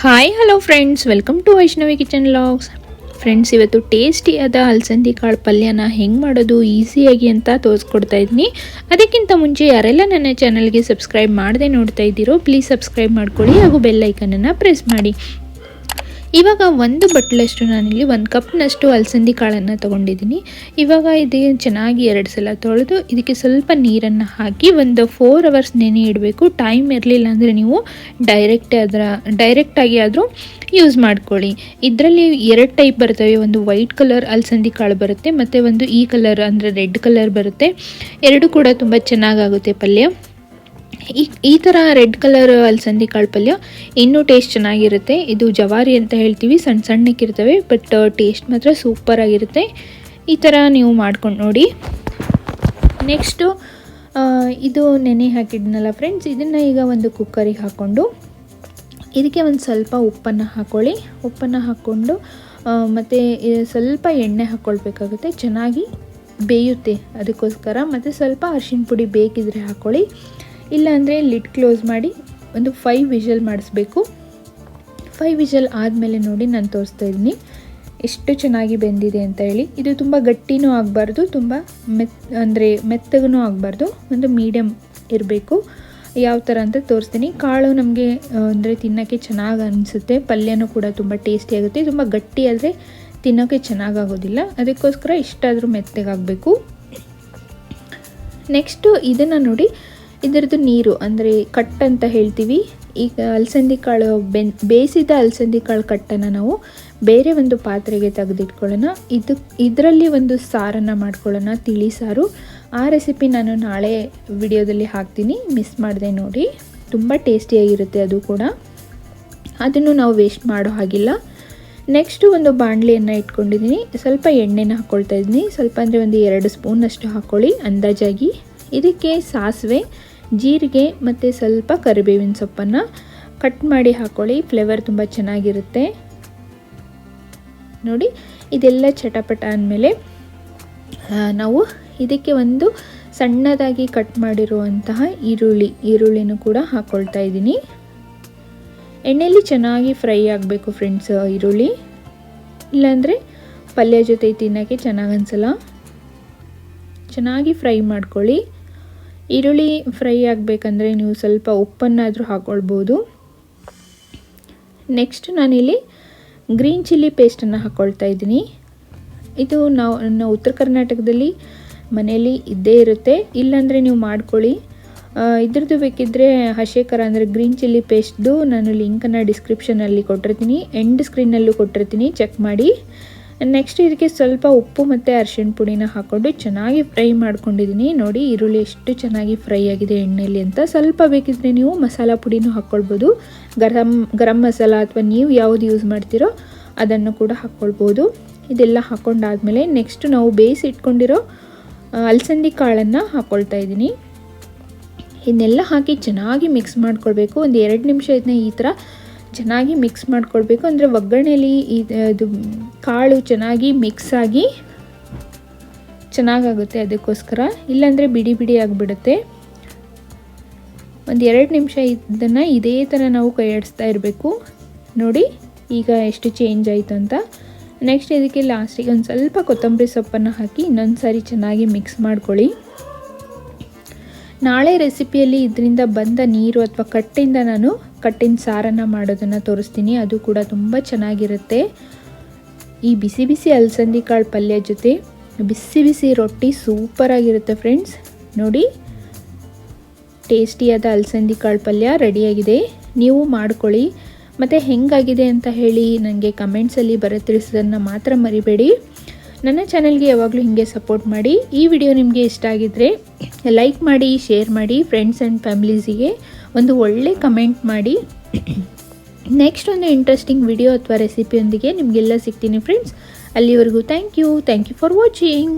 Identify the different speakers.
Speaker 1: Hi hello friends welcome to Vaishnavi kitchen logs friends ಇವತ್ತು ಟೇಸ್ಟಿಯಾದ ಅಲಸಂದಿ ಕಾಳು ಪಲ್ಯನ ಹೆಂಗೆ ಮಾಡೋದು ಈಸಿಯಾಗಿ ಅಂತ ತೋರಿಸ್ಕೊಡ್ತಾ ಇದ್ದೀನಿ ಅದಕ್ಕಿಂತ ಮುಂಚೆ ಯಾರೆಲ್ಲ ನನ್ನ ಚಾನಲ್ಗೆ ಸಬ್ಸ್ಕ್ರೈಬ್ ಮಾಡದೆ ನೋಡ್ತಾ ಇದ್ದೀರೋ ಪ್ಲೀಸ್ ಸಬ್ಸ್ಕ್ರೈಬ್ ಮಾಡ್ಕೊಳ್ಳಿ ಹಾಗೂ ಬೆಲ್ಲೈಕನನ್ನು ಪ್ರೆಸ್ ಮಾಡಿ. ಇವಾಗ ಒಂದು ಬಟ್ಲಷ್ಟು ನಾನಿಲ್ಲಿ ಒಂದು ಕಪ್ನಷ್ಟು ಅಲಸಂದಿ ಕಾಳನ್ನು ತೊಗೊಂಡಿದ್ದೀನಿ. ಇವಾಗ ಇದು ಚೆನ್ನಾಗಿ ಎರಡು ಸಲ ತೊಳೆದು ಇದಕ್ಕೆ ಸ್ವಲ್ಪ ನೀರನ್ನು ಹಾಕಿ ಒಂದು ಫೋರ್ ಅವರ್ಸ್ ನೆನೆ ಇಡಬೇಕು. ಟೈಮ್ ಇರಲಿಲ್ಲ ಅಂದರೆ ನೀವು ಡೈರೆಕ್ಟ್ ಅದರ ಡೈರೆಕ್ಟಾಗಿ ಆದರೂ ಯೂಸ್ ಮಾಡ್ಕೊಳ್ಳಿ. ಇದರಲ್ಲಿ ಎರಡು ಟೈಪ್ ಬರ್ತವೆ. ಒಂದು ವೈಟ್ ಕಲರ್ ಅಲಸಂದಿ ಕಾಳು ಬರುತ್ತೆ, ಮತ್ತು ಒಂದು ಈ ಕಲರ್ ಅಂದರೆ ರೆಡ್ ಕಲರ್ ಬರುತ್ತೆ. ಎರಡು ಕೂಡ ತುಂಬ ಚೆನ್ನಾಗಾಗುತ್ತೆ ಪಲ್ಯ. ಈ ಈ ಥರ ರೆಡ್ ಕಲರ್ ಅಲಸಂದಿ ಕಾಳು ಪಲ್ಯ ಇನ್ನೂ ಟೇಸ್ಟ್ ಚೆನ್ನಾಗಿರುತ್ತೆ. ಇದು ಜವಾರಿ ಅಂತ ಹೇಳ್ತೀವಿ ಸಣ್ಣ ಸಣ್ಣಕ್ಕಿರ್ತವೆ ಬಟ್ ಟೇಸ್ಟ್ ಮಾತ್ರ ಸೂಪರ್ ಆಗಿರುತ್ತೆ. ಈ ಥರ ನೀವು ಮಾಡ್ಕೊಂಡು ನೋಡಿ. ನೆಕ್ಸ್ಟು ಇದು ನೆನೆ ಹಾಕಿದ್ನಲ್ಲ ಫ್ರೆಂಡ್ಸ್ ಇದನ್ನು ಈಗ ಒಂದು ಕುಕ್ಕರಿಗೆ ಹಾಕ್ಕೊಂಡು ಇದಕ್ಕೆ ಒಂದು ಸ್ವಲ್ಪ ಉಪ್ಪನ್ನು ಹಾಕ್ಕೊಳ್ಳಿ ಉಪ್ಪನ್ನು ಹಾಕ್ಕೊಂಡು ಮತ್ತು ಸ್ವಲ್ಪ ಎಣ್ಣೆ ಹಾಕ್ಕೊಳ್ಬೇಕಾಗುತ್ತೆ ಚೆನ್ನಾಗಿ ಬೇಯುತ್ತೆ ಅದಕ್ಕೋಸ್ಕರ, ಮತ್ತು ಸ್ವಲ್ಪ ಅರಿಶಿನ ಪುಡಿ ಬೇಕಿದ್ರೆ ಹಾಕ್ಕೊಳ್ಳಿ ಇಲ್ಲಾಂದರೆ ಲಿಡ್ ಕ್ಲೋಸ್ ಮಾಡಿ ಒಂದು ಫೈವ್ ವಿಷಲ್ ಮಾಡಿಸ್ಬೇಕು. ಫೈವ್ ವಿಷಲ್ ಆದಮೇಲೆ ನೋಡಿ ನಾನು ತೋರಿಸ್ತಾ ಇದ್ದೀನಿ. ಎಷ್ಟು ಚೆನ್ನಾಗಿ ಬೆಂದಿದೆ ಅಂತ ಹೇಳಿ. ಇದು ತುಂಬ ಗಟ್ಟಿನೂ ಆಗಬಾರ್ದು, ತುಂಬ ಮೆತ್, ಅಂದರೆ ಮೆತ್ತಗೂ ಆಗಬಾರ್ದು. ಒಂದು ಮೀಡಿಯಮ್ ಇರಬೇಕು. ಯಾವ ಥರ ಅಂತ ತೋರಿಸ್ತೀನಿ. ಕಾಳು ನಮಗೆ ಅಂದರೆ ತಿನ್ನೋಕ್ಕೆ ಚೆನ್ನಾಗಿ ಅನಿಸುತ್ತೆ. ಪಲ್ಯನೂ ಕೂಡ ತುಂಬ ಟೇಸ್ಟಿ ಆಗುತ್ತೆ. ತುಂಬ ಗಟ್ಟಿ ಆದರೆ ತಿನ್ನೋಕ್ಕೆ ಚೆನ್ನಾಗಾಗೋದಿಲ್ಲ ಅದಕ್ಕೋಸ್ಕರ ಇಷ್ಟಾದರೂ ಮೆತ್ತಗಾಗಬೇಕು. ನೆಕ್ಸ್ಟು ಇದನ್ನು ನೋಡಿ ಇದರದ್ದು ನೀರು, ಅಂದರೆ ಕಟ್ ಅಂತ ಹೇಳ್ತೀವಿ. ಈಗ ಅಲಸಂದಿ ಕಾಳು ಬೆನ್, ಬೇಯಿಸಿದ ಅಲಸಂದಿ ಕಾಳು ಕಟ್ಟನ್ನು ನಾವು ಬೇರೆ ಒಂದು ಪಾತ್ರೆಗೆ ತೆಗೆದಿಟ್ಕೊಳ್ಳೋಣ. ಇದು, ಇದರಲ್ಲಿ ಒಂದು ಸಾರನ್ನು ಮಾಡ್ಕೊಳ್ಳೋಣ, ತಿಳಿ ಸಾರು. ಆ ರೆಸಿಪಿ ನಾನು ನಾಳೆ ವಿಡಿಯೋದಲ್ಲಿ ಹಾಕ್ತೀನಿ. ಮಿಸ್ ಮಾಡಿದೆ ನೋಡಿ. ತುಂಬ ಟೇಸ್ಟಿಯಾಗಿರುತ್ತೆ ಅದು ಕೂಡ. ಅದನ್ನು ನಾವು ವೇಸ್ಟ್ ಮಾಡೋ ಹಾಗಿಲ್ಲ. ನೆಕ್ಸ್ಟು ಒಂದು ಬಾಣಲಿಯನ್ನು ಇಟ್ಕೊಂಡಿದ್ದೀನಿ. ಸ್ವಲ್ಪ ಎಣ್ಣೆನ ಹಾಕ್ಕೊಳ್ತಾ ಇದ್ದೀನಿ. ಸ್ವಲ್ಪ ಅಂದರೆ ಒಂದು ಎರಡು ಸ್ಪೂನಷ್ಟು ಹಾಕ್ಕೊಳ್ಳಿ ಅಂದಾಜಾಗಿ. ಇದಕ್ಕೆ ಸಾಸಿವೆ ಜೀರಿಗೆ ಮತ್ತು ಸ್ವಲ್ಪ ಕರಿಬೇವಿನ ಸೊಪ್ಪನ್ನು ಕಟ್ ಮಾಡಿ ಹಾಕ್ಕೊಳ್ಳಿ ಫ್ಲೇವರ್ ತುಂಬ ಚೆನ್ನಾಗಿರುತ್ತೆ. ನೋಡಿ, ಇದೆಲ್ಲ ಚಟಪಟ ಅಂದಮೇಲೆ ನಾವು ಇದಕ್ಕೆ ಒಂದು ಸಣ್ಣದಾಗಿ ಕಟ್ ಮಾಡಿರುವಂತಹ ಈರುಳ್ಳಿ, ಈರುಳ್ಳಿನೂ ಕೂಡ ಹಾಕ್ಕೊಳ್ತಾ ಇದ್ದೀನಿ. ಎಣ್ಣೆಯಲ್ಲಿ ಚೆನ್ನಾಗಿ ಫ್ರೈ ಆಗಬೇಕು ಫ್ರೆಂಡ್ಸ್ ಈರುಳ್ಳಿ. ಇಲ್ಲಾಂದರೆ ಪಲ್ಯ ಜೊತೆ ತಿನ್ನೋಕ್ಕೆ ಚೆನ್ನಾಗಿ ಅನಿಸಲ್ಲ. ಚೆನ್ನಾಗಿ ಫ್ರೈ ಮಾಡ್ಕೊಳ್ಳಿ. ಈರುಳ್ಳಿ ಫ್ರೈ ಆಗಬೇಕಂದ್ರೆ ನೀವು ಸ್ವಲ್ಪ ಉಪ್ಪನ್ನಾದರೂ ಹಾಕ್ಕೊಳ್ಬೋದು ನೆಕ್ಸ್ಟ್ ನಾನಿಲ್ಲಿ ಗ್ರೀನ್ ಚಿಲ್ಲಿ ಪೇಸ್ಟನ್ನು ಹಾಕ್ಕೊಳ್ತಾ ಇದ್ದೀನಿ. ಇದು ನಾವು ನನ್ನ ಉತ್ತರ ಕರ್ನಾಟಕದಲ್ಲಿ ಮನೆಯಲ್ಲಿ ಇದ್ದೇ ಇರುತ್ತೆ. ಇಲ್ಲಾಂದರೆ ನೀವು ಮಾಡ್ಕೊಳ್ಳಿ. ಇದ್ರದ್ದು ಬೇಕಿದ್ದರೆ ಹಸೇಕರ ಅಂದರೆ ಗ್ರೀನ್ ಚಿಲ್ಲಿ ಪೇಸ್ಟ್ದು ನಾನು ಲಿಂಕನ್ನು ಡಿಸ್ಕ್ರಿಪ್ಷನಲ್ಲಿ ಕೊಟ್ಟಿರ್ತೀನಿ. ಎಂಡ್ ಸ್ಕ್ರೀನಲ್ಲೂ ಕೊಟ್ಟಿರ್ತೀನಿ. ಚೆಕ್ ಮಾಡಿ. ನೆಕ್ಸ್ಟ್ ಇದಕ್ಕೆ ಸ್ವಲ್ಪ ಉಪ್ಪು ಮತ್ತು ಅರಿಶಿಣ ಪುಡಿನ ಹಾಕ್ಕೊಂಡು ಚೆನ್ನಾಗಿ ಫ್ರೈ ಮಾಡ್ಕೊಂಡಿದ್ದೀನಿ. ನೋಡಿ, ಈರುಳ್ಳಿ ಎಷ್ಟು ಚೆನ್ನಾಗಿ ಫ್ರೈ ಆಗಿದೆ ಎಣ್ಣೆಯಲ್ಲಿ ಅಂತ. ಸ್ವಲ್ಪ ಬೇಕಿದ್ರೆ ನೀವು ಮಸಾಲ ಪುಡಿನೂ ಹಾಕ್ಕೊಳ್ಬೋದು. ಗರಂ ಗರಂ ಮಸಾಲ ಅಥವಾ ನೀವು ಯಾವುದು ಯೂಸ್ ಮಾಡ್ತೀರೋ ಅದನ್ನು ಕೂಡ ಹಾಕ್ಕೊಳ್ಬೋದು. ಇದೆಲ್ಲ ಹಾಕ್ಕೊಂಡಾದಮೇಲೆ ನೆಕ್ಸ್ಟ್ ನಾವು ಬೇಯಿಸಿ ಇಟ್ಕೊಂಡಿರೋ ಅಲಸಂದಿ ಕಾಳನ್ನು ಹಾಕ್ಕೊಳ್ತಾ ಇದ್ದೀನಿ. ಇದನ್ನೆಲ್ಲ ಹಾಕಿ ಚೆನ್ನಾಗಿ ಮಿಕ್ಸ್ ಮಾಡ್ಕೊಳ್ಬೇಕು. ಒಂದು ಎರಡು ನಿಮಿಷ ಇದನ್ನ ಈ ಥರ ಚೆನ್ನಾಗಿ ಮಿಕ್ಸ್ ಮಾಡ್ಕೊಳ್ಬೇಕು. ಅಂದರೆ ಒಗ್ಗರಣೆಯಲ್ಲಿ ಇದು ಕಾಳು ಚೆನ್ನಾಗಿ ಮಿಕ್ಸ್ ಆಗಿ ಚೆನ್ನಾಗಾಗುತ್ತೆ ಅದಕ್ಕೋಸ್ಕರ. ಇಲ್ಲಾಂದರೆ ಬಿಡಿ ಬಿಡಿ ಆಗಿಬಿಡುತ್ತೆ. ಒಂದು ಎರಡು ನಿಮಿಷ ಇದನ್ನು ಇದೇ ಥರ ನಾವು ಕೈಯಾಡಿಸ್ತಾ ಇರಬೇಕು. ನೋಡಿ, ಈಗ ಎಷ್ಟು ಚೇಂಜ್ ಆಯಿತು ಅಂತ. ನೆಕ್ಸ್ಟ್ ಇದಕ್ಕೆ ಲಾಸ್ಟಿಗೆ ಒಂದು ಸ್ವಲ್ಪ ಕೊತ್ತಂಬರಿ ಸೊಪ್ಪನ್ನು ಹಾಕಿ ಇನ್ನೊಂದು ಸಾರಿ ಚೆನ್ನಾಗಿ ಮಿಕ್ಸ್ ಮಾಡ್ಕೊಳ್ಳಿ. ನಾಳೆ ರೆಸಿಪಿಯಲ್ಲಿ ಇದರಿಂದ ಬಂದ ನೀರು ಅಥವಾ ಕಟ್ಟಿಂದ ನಾನು ಕಟ್ಟಿನ ಸಾರನ್ನು ಮಾಡೋದನ್ನು ತೋರಿಸ್ತೀನಿ. ಅದು ಕೂಡ ತುಂಬ ಚೆನ್ನಾಗಿರುತ್ತೆ. ಈ ಬಿಸಿ ಬಿಸಿ ಅಲಸಂದಿ ಕಾಳು ಪಲ್ಯ ಜೊತೆ ಬಿಸಿ ಬಿಸಿ ರೊಟ್ಟಿ ಸೂಪರಾಗಿರುತ್ತೆ ಫ್ರೆಂಡ್ಸ್. ನೋಡಿ, ಟೇಸ್ಟಿಯಾದ ಅಲಸಂದಿ ಕಾಳು ಪಲ್ಯ ರೆಡಿಯಾಗಿದೆ. ನೀವು ಮಾಡ್ಕೊಳ್ಳಿ. ಮತ್ತು ಹೆಂಗಾಗಿದೆ ಅಂತ ಹೇಳಿ ನನಗೆ ಕಮೆಂಟ್ಸಲ್ಲಿ ಬರ ತಿಳಿಸೋದನ್ನು ಮಾತ್ರ ಮರಿಬೇಡಿ. ನನ್ನ ಚಾನಲ್ಗೆ ಯಾವಾಗಲೂ ಹೀಗೆ ಸಪೋರ್ಟ್ ಮಾಡಿ. ಈ ವಿಡಿಯೋ ನಿಮಗೆ ಇಷ್ಟ ಆಗಿದ್ದರೆ ಲೈಕ್ ಮಾಡಿ, ಶೇರ್ ಮಾಡಿ ಫ್ರೆಂಡ್ಸ್ ಆ್ಯಂಡ್ ಫ್ಯಾಮಿಲೀಸಿಗೆ ಒಂದು ಒಳ್ಳೆ ಕಮೆಂಟ್ ಮಾಡಿ. ನೆಕ್ಸ್ಟ್ ಒಂದು ಇಂಟ್ರೆಸ್ಟಿಂಗ್ ವಿಡಿಯೋ ಅಥವಾ ರೆಸಿಪಿಯೊಂದಿಗೆ ನಿಮಗೆಲ್ಲ ಸಿಗ್ತೀನಿ ಫ್ರೆಂಡ್ಸ್ ಅಲ್ಲಿವರೆಗೂ thank you thank you for watching